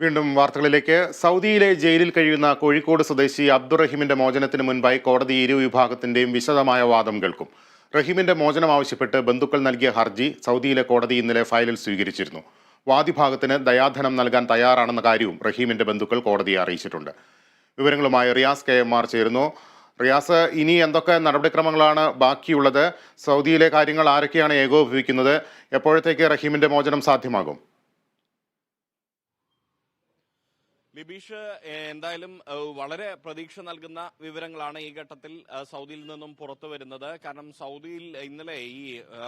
വീണ്ടും വാർത്തകളിലേക്ക്. സൗദിയിലെ ജയിലിൽ കഴിയുന്ന കോഴിക്കോട് സ്വദേശി അബ്ദുറഹിമിന്റെ മോചനത്തിന് മുൻപായി കോടതി ഇരു വിഭാഗത്തിന്റെയും വിശദമായ വാദം കേൾക്കും. റഹീമിന്റെ മോചനം ആവശ്യപ്പെട്ട് ബന്ധുക്കൾ നൽകിയ ഹർജി സൗദിയിലെ കോടതി ഇന്നലെ ഫയലിൽ സ്വീകരിച്ചിരുന്നു. വാദിഭാഗത്തിന് ദയാധനം നൽകാൻ തയ്യാറാണെന്ന കാര്യവും റഹീമിന്റെ ബന്ധുക്കൾ കോടതിയെ അറിയിച്ചിട്ടുണ്ട്. വിവരങ്ങളുമായി റിയാസ് കെ എം ആർ ചേരുന്നു. റിയാസ് ഇനി എന്തൊക്കെ നടപടിക്രമങ്ങളാണ് ബാക്കിയുള്ളത്? സൗദിയിലെ കാര്യങ്ങൾ ആരൊക്കെയാണ് ഏകോപിപ്പിക്കുന്നത്? എപ്പോഴത്തേക്ക് റഹീമിന്റെ മോചനം സാധ്യമാകും? ലിബീഷ് എന്തായാലും വളരെ പ്രതീക്ഷ നൽകുന്ന വിവരങ്ങളാണ് ഈ ഘട്ടത്തിൽ സൗദിയിൽ നിന്നും പുറത്തു വരുന്നത്. കാരണം സൗദിയിൽ ഇന്നലെ ഈ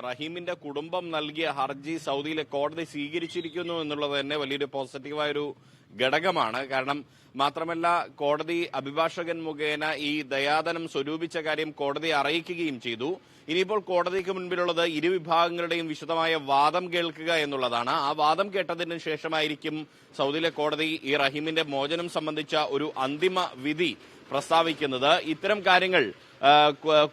റഹീമിന്റെ കുടുംബം നൽകിയ ഹർജി സൗദിയിലെ കോടതി സ്വീകരിച്ചിരിക്കുന്നു എന്നുള്ളത് തന്നെ വലിയൊരു പോസിറ്റീവായൊരു ഘടകമാണ്. കാരണം മാത്രമല്ല കോടതി അഭിഭാഷകൻ മുഖേന ഈ ദയാദനം സ്വരൂപിച്ച കാര്യം കോടതി അറിയിക്കുകയും ചെയ്തു. ഇനിയിപ്പോൾ കോടതിക്ക് മുൻപിലുള്ളത് ഇരു വിഭാഗങ്ങളുടെയും വിശദമായ വാദം കേൾക്കുക എന്നുള്ളതാണ്. ആ വാദം കേട്ടതിന് ശേഷമായിരിക്കും സൗദിയിലെ കോടതി ഈ റഹീമിന്റെ മോചനം സംബന്ധിച്ച ഒരു അന്തിമ വിധി പ്രസ്താവിക്കുന്നത്. ഇത്തരം കാര്യങ്ങൾ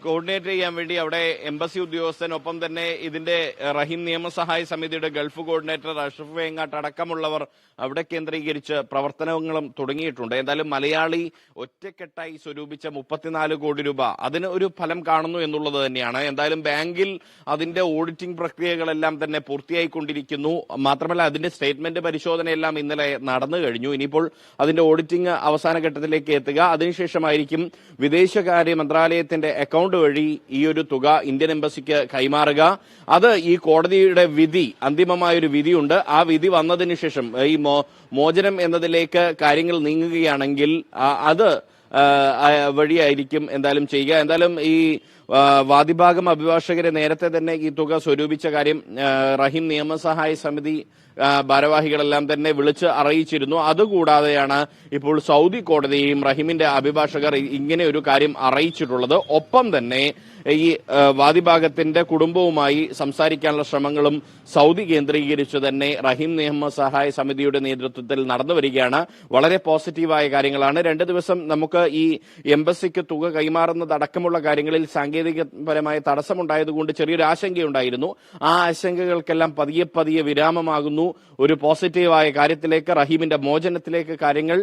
കോർഡിനേറ്റ് ചെയ്യാൻ വേണ്ടി അവിടെ എംബസി ഉദ്യോഗസ്ഥനൊപ്പം തന്നെ ഇതിന്റെ റഹീം നിയമസഹായ സമിതിയുടെ ഗൾഫ് കോർഡിനേറ്റർ അഷ്റഫ് വേങ്ങാട്ട് അടക്കമുള്ളവർ അവിടെ കേന്ദ്രീകരിച്ച് പ്രവർത്തനങ്ങളും തുടങ്ങിയിട്ടുണ്ട്. എന്തായാലും മലയാളി ഒറ്റക്കെട്ടായി സ്വരൂപിച്ച മുപ്പത്തിനാല് കോടി രൂപ അതിന് ഒരു ഫലം കാണുന്നു എന്നുള്ളത് തന്നെയാണ്. എന്തായാലും ബാങ്കിൽ അതിന്റെ ഓഡിറ്റിംഗ് പ്രക്രിയകളെല്ലാം തന്നെ പൂർത്തിയായിക്കൊണ്ടിരിക്കുന്നു. മാത്രമല്ല അതിന്റെ സ്റ്റേറ്റ്മെന്റ് പരിശോധനയെല്ലാം ഇന്നലെ നടന്നു കഴിഞ്ഞു. ഇനിയിപ്പോൾ അതിന്റെ ഓഡിറ്റിംഗ് അവസാന ഘട്ടത്തിലേക്ക് എത്തുക. അതിനുശേഷമായിരിക്കും വിദേശകാര്യ മന്ത്രാലയത്തിന്റെ അക്കൗണ്ട് വഴി ഈ ഒരു തുക ഇന്ത്യൻ എംബസിക്ക് കൈമാറുക. അത് ഈ കോടതിയുടെ വിധി അന്തിമമായ ഒരു വിധിയുണ്ട്. ആ വിധി വന്നതിന് ശേഷം ഈ മോചനം എന്നതിലേക്ക് കാര്യങ്ങൾ നീങ്ങുകയാണെങ്കിൽ അത് വഴിയായിരിക്കും എന്തായാലും ചെയ്യുക. എന്തായാലും ഈ വാദിഭാഗം അഭിഭാഷകരെ നേരത്തെ തന്നെ ഈ തുക സ്വരൂപിച്ച കാര്യം റഹീം നിയമസഹായ സമിതി ഭാരവാഹികളെല്ലാം തന്നെ വിളിച്ച് അറിയിച്ചിരുന്നു. അതുകൂടാതെയാണ് ഇപ്പോൾ സൗദി കോടതിയും റഹീമിന്റെ അഭിഭാഷകർ ഇങ്ങനെ ഒരു കാര്യം അറിയിച്ചിട്ടുള്ളത്. ഒപ്പം തന്നെ ഈ വാദിഭാഗത്തിന്റെ കുടുംബവുമായി സംസാരിക്കാനുള്ള ശ്രമങ്ങളും സൗദി കേന്ദ്രീകരിച്ച് തന്നെ റഹീം നിയമസഹായ സമിതിയുടെ നേതൃത്വത്തിൽ നടന്നു വരികയാണ്. വളരെ പോസിറ്റീവായ കാര്യങ്ങളാണ്. രണ്ട് ദിവസം നമുക്ക് ഈ എംബസിക്ക് തുക കൈമാറുന്നതടക്കമുള്ള കാര്യങ്ങളിൽ സാങ്കേതികപരമായ തടസ്സമുണ്ടായതുകൊണ്ട് ചെറിയൊരു ആശങ്കയുണ്ടായിരുന്നു. ആ ആശങ്കകൾക്കെല്ലാം പതിയെ പതിയെ വിരാമമാകുന്നു. ഒരു പോസിറ്റീവായ കാര്യത്തിലേക്ക് റഹീമിന്റെ മോചനത്തിലേക്ക് കാര്യങ്ങൾ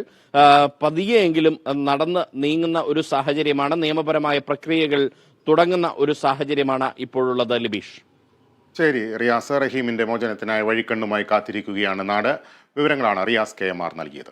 പതിയെങ്കിലും നടന്ന് നീങ്ങുന്ന ഒരു സാഹചര്യമാണ്. നിയമപരമായ പ്രക്രിയകൾ തുടങ്ങുന്ന ഒരു സാഹചര്യമാണ് ഇപ്പോഴുള്ളത് ലിബീഷ്. ശരി റിയാസ് റഹീമിന്റെ മോചനത്തിനായി വഴിക്കണ്ണുമായി കാത്തിരിക്കുകയാണ് നാട്. വിവരങ്ങളാണ് റിയാസ് കെ എം ആർ നൽകിയത്.